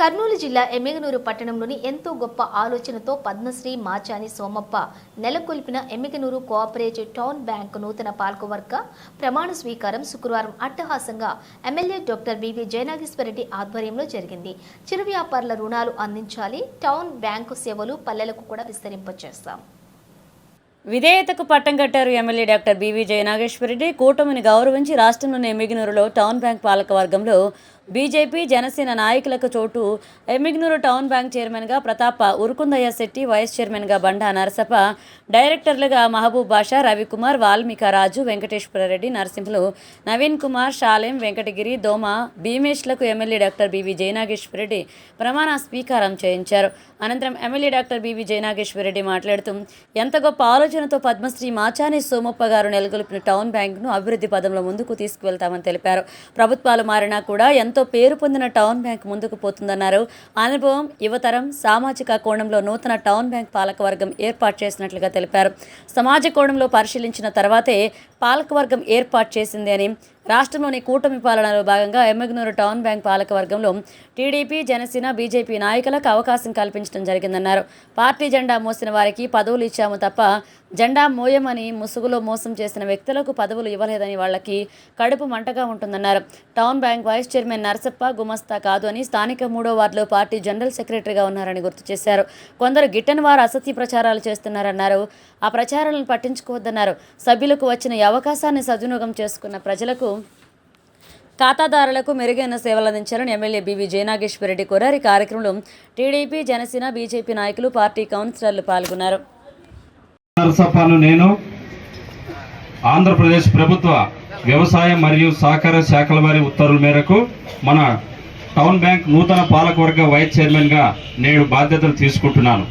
కర్నూలు జిల్లా ఎమ్మిగనూరు పట్టణంలోని ఎంతో గొప్ప ఆలోచనతో పద్మశ్రీ మాచాని సోమప్ప నెలకొల్పిన ఎమ్మిగనూరు కోఆపరేటివ్ టౌన్ బ్యాంక్ నూతన పాలకవర్గ ప్రమాణ స్వీకారం శుక్రవారం అట్టహాసంగా ఎమ్మెల్యే డాక్టర్ వివి జయనాగేశ్వరరెడ్డి ఆధ్వర్యంలో జరిగింది. చిరు వ్యాపారుల రుణాలు అందించాలి టౌన్ బ్యాంకు సేవలు పల్లెలకు కూడా విస్తరింపచేస్తాం. విధేయతకు పట్టం కట్టారు ఎమ్మెల్యే డాక్టర్ బీవీ జయనాగేశ్వరరెడ్డి. కూటమిని గౌరవించి రాష్ట్రంలోని ఎమ్మిగినూరులో టౌన్ బ్యాంక్ పాలక వర్గంలో బీజేపీ జనసేన నాయకులకు చోటు ఎమ్మిగ్నూరు టౌన్ బ్యాంక్ చైర్మన్గా ప్రతాప ఉరుకుందయ్య శెట్టి వైస్ చైర్మన్గా బండా నరసప్ప డైరెక్టర్లుగా మహబూబ్ బాషా రవికుమార్ వాల్మీక రాజు వెంకటేశ్వరరెడ్డి నరసింహులు నవీన్ కుమార్ షాలెం వెంకటగిరి దోమ భీమేష్లకు ఎమ్మెల్యే డాక్టర్ బీవీ జయనాగేశ్వరరెడ్డి ప్రమాణ స్వీకారం చేయించారు. అనంతరం ఎమ్మెల్యే డాక్టర్ బీవీ జయనాగేశ్వరరెడ్డి మాట్లాడుతూ ఎంత గొప్ప ఆలోచనతో పద్మశ్రీ మాచాని సోమప్ప గారు నెలకొల్పిన టౌన్ బ్యాంక్ను అభివృద్ధి పదంలో ముందుకు తీసుకువెళ్తామని తెలిపారు. ప్రభుత్వాలు మారినా కూడా ఎంతో పేరు పొందిన టౌన్ బ్యాంక్ ముందుకు పోతుందన్నారు. అనుభవం యువతరం సామాజిక కోణంలో నూతన టౌన్ బ్యాంక్ పాలకవర్గం ఏర్పాటు చేసినట్లుగా తెలిపారు. సమాజ కోణంలో పరిశీలించిన తర్వాతే పాలకవర్గం ఏర్పాటు చేసింది అని రాష్ట్రంలోని కూటమి పాలనలో భాగంగా ఎమ్మెగనూరు టౌన్ బ్యాంక్ పాలకవర్గంలో టీడీపీ జనసేన బీజేపీ నాయకులకు అవకాశం కల్పించడం జరిగిందన్నారు. పార్టీ జెండా మోసిన వారికి పదవులు ఇచ్చాము తప్ప జెండా మోయమని ముసుగులో మోసం చేసిన వ్యక్తులకు పదవులు ఇవ్వలేదని వాళ్ళకి కడుపు మంటగా ఉంటుందన్నారు. Town bank vice chairman Narasappa గుమస్తా కాదు అని స్థానిక మూడో వార్డులో పార్టీ జనరల్ సెక్రటరీగా ఉన్నారని గుర్తు చేశారు. కొందరు గిట్టని వారు అసత్య ప్రచారాలు చేస్తున్నారన్నారు. ఆ ప్రచారాలను పట్టించుకోవద్దన్నారు. సభ్యులకు వచ్చిన అవకాశాన్ని సద్వినియోగం చేసుకున్న ప్రజలకు ఖాతాదారులకు మెరుగైన సేవలు అందించాలని ఎమ్మెల్యే బీవీ జయనాగేశ్వరరెడ్డి కోరారు. ఈ కార్యక్రమంలో టీడీపీ జనసేన బీజేపీ నాయకులు పార్టీ కౌన్సిలర్లు పాల్గొన్నారు. నేను ఆంధ్రప్రదేశ్ ప్రభుత్వ వ్యవసాయ మరియు సహకార శాఖల వారి ఉత్తర్వుల మేరకు మన టౌన్ బ్యాంక్ నూతన పాలకవర్గ వైస్ చైర్మన్గా నేను బాధ్యతలు తీసుకుంటున్నాను.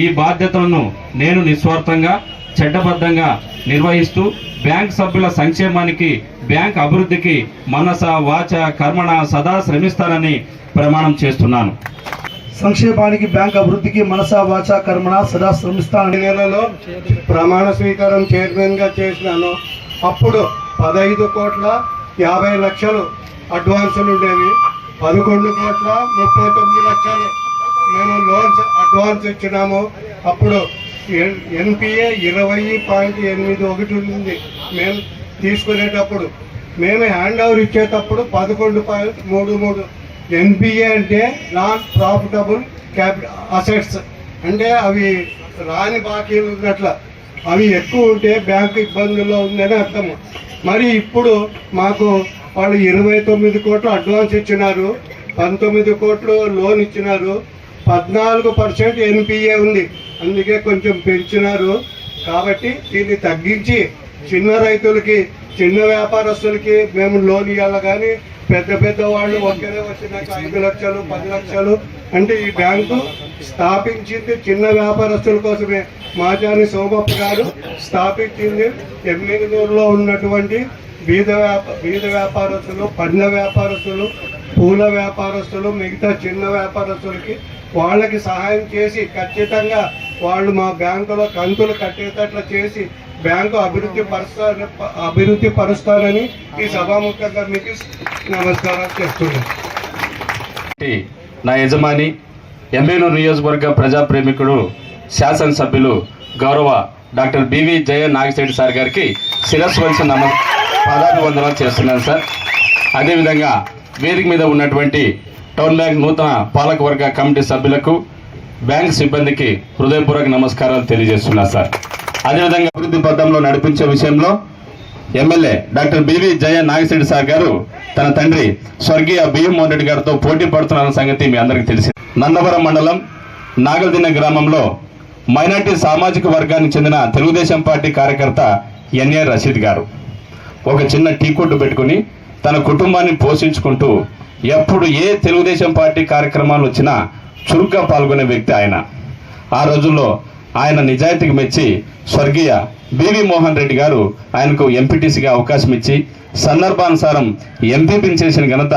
ఈ బాధ్యతలను నేను నిస్వార్థంగా చట్టబద్ధంగా నిర్వహిస్తూ బ్యాంక్ సభ్యుల సంక్షేమానికి బ్యాంక్ అభివృద్ధికి మనస వాచ కర్మణ సదా శ్రమిస్తానని ప్రమాణం చేస్తున్నాను. సంక్షేమానికి బ్యాంక్ అభివృద్ధికి మనసా వాచ కర్మణ సదా శ్రమిస్తానని నెలలో ప్రమాణ స్వీకారం చైర్మన్గా చేసినాను. అప్పుడు పదహైదు కోట్ల యాభై లక్షలు అడ్వాన్సులు ఉండేవి పదకొండు కోట్ల ముప్పై తొమ్మిది లక్షలు మేము లోన్స్ అడ్వాన్స్ ఇచ్చినాము. అప్పుడు ఎన్పిఏ ఇరవై పాయింట్ ఎనిమిది ఒకటి ఉంది. మేము తీసుకునేటప్పుడు మేము హ్యాండ్ ఓవర్ ఇచ్చేటప్పుడు పదకొండు పాయింట్ మూడు మూడు. ఎన్పిఏ అంటే నాన్ ప్రాఫిటబుల్ క్యాపిటల్ అసెట్స్. అంటే అవి రాని బాకీలు ఉన్నట్ల. అవి ఎక్కువ ఉంటే బ్యాంకు ఇబ్బందుల్లో ఉందని అర్థము. మరి ఇప్పుడు మాకు వాళ్ళు ఇరవై తొమ్మిది కోట్లు అడ్వాన్స్ ఇచ్చినారు పంతొమ్మిది కోట్లు లోన్ ఇచ్చినారు పద్నాలుగు పర్సెంట్ ఎన్పిఏ ఉంది. అందుకే కొంచెం పెంచినారు. కాబట్టి దీన్ని తగ్గించి చిన్న రైతులకి చిన్న వ్యాపారస్తులకి మేము లోన్ ఇవ్వాలి కానీ పెద్ద పెద్ద వాళ్ళు ఒక్కరే వచ్చినాక ఐదు లక్షలు పది లక్షలు అంటే ఈ బ్యాంకు స్థాపించింది చిన్న వ్యాపారస్తుల కోసమే. మాజాని సోమప్ప గారు స్థాపించింది ఎమ్మిగనూరులో ఉన్నటువంటి బీద వ్యాప బీద వ్యాపారస్తులు పండ్ల వ్యాపారస్తులు పూల వ్యాపారస్తులు మిగతా చిన్న వ్యాపారస్తులకి వాళ్ళకి సహాయం చేసి ఖచ్చితంగా వాళ్ళు మా బ్యాంకులో కంతులు కట్టేటట్లు చేసి బ్యాంకు అభివృద్ధి పరుస్తా అభివృద్ధి పరుస్తానని ఈ సభాముఖంగా మీకు నమస్కారం చేస్తున్నాను నా యజమాని ఎమ్మెల్యేలు నియోజకవర్గ ప్రజాప్రేమికుడు శాసనసభ్యులు గౌరవ doctor BV Jaya Nagasetty sir గారికి శిరస్వంశ వంచి నమ పాదాభివందనాలు చేస్తున్నాను సార్. అదేవిధంగా వేదిక మీద ఉన్నటువంటి టౌన్ బ్యాంక్ నూతన పాలకవర్గ కమిటీ సభ్యులకు బ్యాంక్ సిబ్బందికి హృదయపూర్వక నమస్కారాలు తెలియజేస్తున్నా సార్. అదేవిధంగా అభివృద్ధి పథంలో నడిపించే విషయంలో MLA doctor B V Jaya Nagashetti sir గారు తన తండ్రి స్వర్గీయ బియ్యం మోహన్ రెడ్డి గారితో పోటీ పడుతున్న సంగతి మీ అందరికీ తెలిసి నందవరం మండలం నాగల్దిన్న గ్రామంలో మైనార్టీ సామాజిక వర్గానికి చెందిన తెలుగుదేశం పార్టీ కార్యకర్త ఎన్ఏ రషీద్ గారు. ఒక చిన్న టీ కొట్టు పెట్టుకుని తన కుటుంబాన్ని పోషించుకుంటూ ఎప్పుడు ఏ తెలుగుదేశం పార్టీ కార్యక్రమాలు వచ్చినా చురుగ్గా పాల్గొనే వ్యక్తి ఆయన. ఆ రోజుల్లో ఆయన నిజాయితీకి మెచ్చి స్వర్గీయ బివి మోహన్ రెడ్డి గారు ఆయనకు ఎంపీటీసీగా అవకాశం ఇచ్చి సందర్భానుసారం ఎంపీపీని చేసిన ఘనత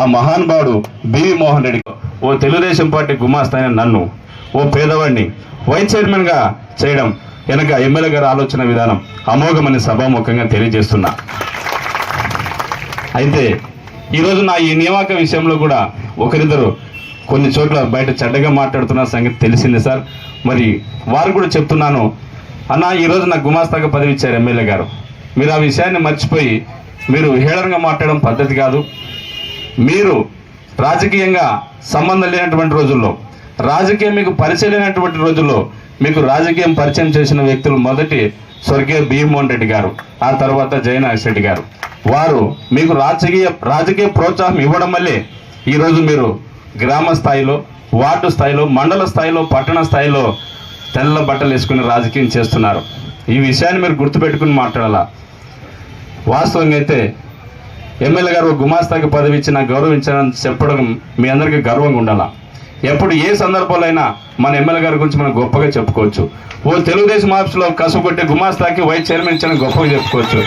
ఆ మహానుభావుడు బివి మోహన్ రెడ్డి ఓ తెలుగుదేశం పార్టీ గుమాస్తాయిన నన్ను ఓ పేదవాడిని వైస్ చైర్మన్గా చేయడం వెనక ఎమ్మెల్యే గారి ఆలోచన విధానం అమోఘమని సభాముఖంగా తెలియజేస్తున్నా. అయితే ఈరోజు నా ఈ నియామక విషయంలో కూడా ఒకరిద్దరు కొన్ని చోట్ల బయట చెడ్డగా మాట్లాడుతున్న సంగతి తెలిసింది సార్. మరి వారు కూడా చెప్తున్నాను అన్న ఈరోజు నాకు గుమాస్తాగా పదవి ఇచ్చారు ఎమ్మెల్యే గారు. మీరు ఆ విషయాన్ని మర్చిపోయి మీరు హేళనగా మాట్లాడడం పద్ధతి కాదు. మీరు రాజకీయంగా సంబంధం లేనటువంటి రోజుల్లో రాజకీయం మీకు పరిచయం లేనటువంటి రోజుల్లో మీకు రాజకీయం పరిచయం చేసిన వ్యక్తులు మొదటి స్వర్గీయ భీమోహన్ రెడ్డి గారు ఆ తర్వాత జయనాగ్ రెడ్డి గారు. వారు మీకు రాజకీయ రాజకీయ ప్రోత్సాహం ఇవ్వడం వల్లే ఈరోజు మీరు గ్రామ స్థాయిలో వార్డు స్థాయిలో మండల స్థాయిలో పట్టణ స్థాయిలో తెల్ల బట్టలు వేసుకుని రాజకీయం చేస్తున్నారు. ఈ విషయాన్ని మీరు గుర్తుపెట్టుకుని మాట్లాడాలా? వాస్తవంగా అయితే ఎమ్మెల్యే గారు గుమాస్తాకి పదవి ఇచ్చి నాకు గౌరవించాలని చెప్పడం మీ అందరికీ గర్వంగా ఉండాలా? ఎప్పుడు ఏ సందర్భంలో అయినా మన ఎమ్మెల్యే గారి గురించి మనం గొప్పగా చెప్పుకోవచ్చు. ఓ తెలుగుదేశం ఆఫీస్లో కసుగొట్టే గుమాస్తాకి వైస్ చైర్మన్ ఇచ్చిన గొప్పగా చెప్పుకోవచ్చు.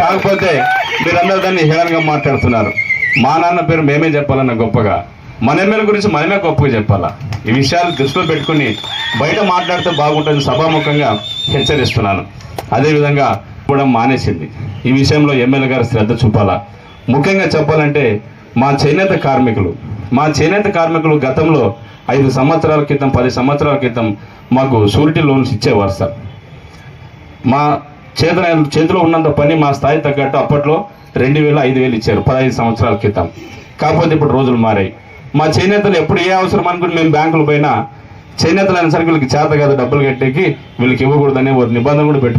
కాకపోతే మీరందరూ దాన్ని హేళనగా మాట్లాడుతున్నారు. మా నాన్న పేరు మేమే చెప్పాలన్న గొప్పగా. మన ఎమ్మెల్యే గురించి మనమే గొప్పగా చెప్పాలా? ఈ విషయాలు దృష్టిలో పెట్టుకుని బయట మాట్లాడితే బాగుంటుంది సభాముఖంగా హెచ్చరిస్తున్నాను. అదేవిధంగా కూడా మానేసింది. ఈ విషయంలో ఎమ్మెల్యే గారు శ్రద్ధ చూపాలా? ముఖ్యంగా చెప్పాలంటే మా చేనేత కార్మికులు. మా చేనేత కార్మికులు గతంలో ఐదు సంవత్సరాల క్రితం పది సంవత్సరాల క్రితం మాకు షూరిటీ లోన్స్ ఇచ్చేవారు సార్. మా చేత చేతిలో ఉన్నంత పని మా స్థాయి తగ్గట్టు అప్పట్లో రెండు వేలు ఐదు వేలు ఇచ్చారు పదహైదు సంవత్సరాల క్రితం. కాకపోతే ఇప్పుడు రోజులు మారాయి. మా చేనేతలు ఎప్పుడు ఏ అవసరం అనుకుని మేము బ్యాంకులు పోయినా చేనేతలు అనేసరికి వీళ్ళకి చేత కాదు డబ్బులు కట్టేకి వీళ్ళకి ఇవ్వకూడదనే ఒక నిబంధన కూడా పెట్టు